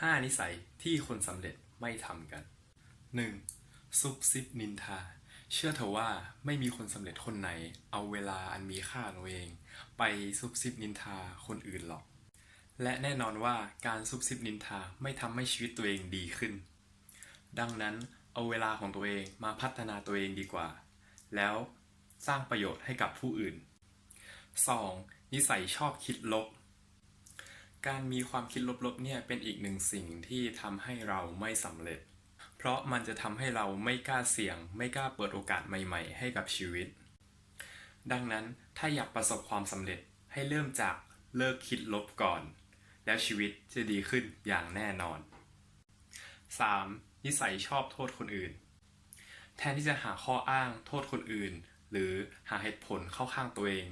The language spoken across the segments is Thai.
5 นิสัยที่คนสำเร็จไม่ทำกัน 1. ซุบซิบนินทา เชื่อเถอะว่าไม่มีคนสำเร็จคนไหน เอาเวลาอันมีค่าตัวเอง ไปซุบซิบนินทาคนอื่นหรอก และแน่นอนว่าการซุบซิบนินทาไม่ทำให้ชีวิตตัวเองดีขึ้น ดังนั้นเอาเวลาของตัวเองมาพัฒนาตัวเองดีกว่า แล้วสร้างประโยชน์ให้กับผู้อื่น 2. นิสัยชอบคิดลบ การมีความคิดลบๆเนี่ยเป็นอีกหนึ่งสิ่งที่ทำให้เราไม่สำเร็จ เพราะมันจะทำให้เราไม่กล้าเสี่ยง ไม่กล้าเปิดโอกาสใหม่ ๆ ให้กับชีวิต ดังนั้นถ้าอยากประสบความสำเร็จให้เริ่มจากเลิกคิดลบก่อน แล้วชีวิตจะดีขึ้นอย่างแน่นอน 3. นิสัยชอบโทษคนอื่น แทนที่จะหาข้ออ้างโทษคนอื่น หรือหาเหตุผลเข้าข้างตัวเอง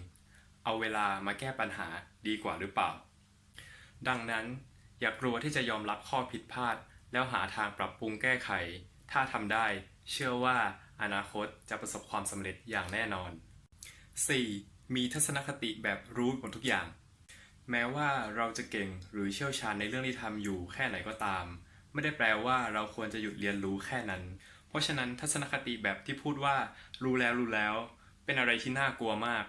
เอาเวลามาแก้ปัญหาดีกว่าหรือเปล่า ดังนั้นอย่ากลัวที่จะยอมรับข้อผิดพลาด แล้วหาทางปรับปรุงแก้ไข ถ้าทำได้ เชื่อว่าอนาคตจะประสบความสำเร็จอย่างแน่นอน 4. มีทัศนคติแบบรู้หมดทุกอย่าง แม้ว่าเราจะเก่งหรือเชี่ยวชาญในเรื่องที่ทำอยู่แค่ไหนก็ตาม ไม่ได้แปลว่าเราควรจะหยุดเรียนรู้แค่นั้น เพราะฉะนั้นทัศนคติแบบที่พูดว่า รู้แล้วรู้แล้ว เป็นอะไรที่น่ากลัวมาก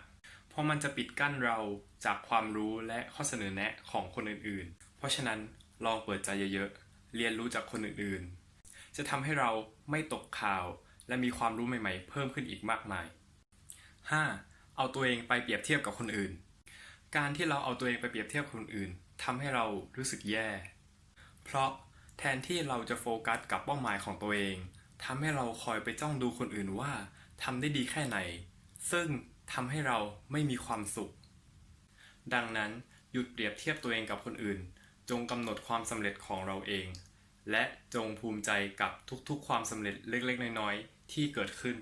เพราะมันจะปิดกั้นเราจากความรู้และข้อเสนอแนะของคนอื่นๆ เพราะฉะนั้นลองเปิดใจเยอะๆ เรียนรู้จากคนอื่นๆ จะทำให้เราไม่ตกข่าว และมีความรู้ใหม่ๆ เพิ่มขึ้นอีกมากมาย 5. เอาตัวเองไปเปรียบเทียบกับคนอื่น การที่เราเอาตัวเองไปเปรียบเทียบกับคนอื่นทำให้เรารู้สึกแย่ เพราะแทนที่เราจะโฟกัสกับเป้าหมายของตัวเองทำให้เราคอยไปจ้องดูคนอื่นว่าทำได้ดีแค่ไหน ซึ่ง ทำให้เราไม่มีความสุข ดังนั้นหยุดเปรียบเทียบตัวเองกับคนอื่น จงกำหนดความสำเร็จของเราเอง และจงภูมิใจกับทุกๆ ความสำเร็จเล็กๆ น้อยๆ ที่เกิดขึ้น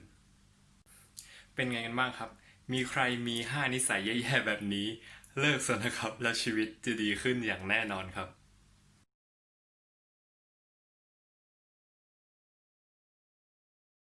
เป็นไงกันบ้างครับ มีใครมี 5 นิสัยแย่ๆแบบนี้ เลิกซะนะครับ แล้วชีวิตจะดีขึ้นอย่างแน่นอนครับ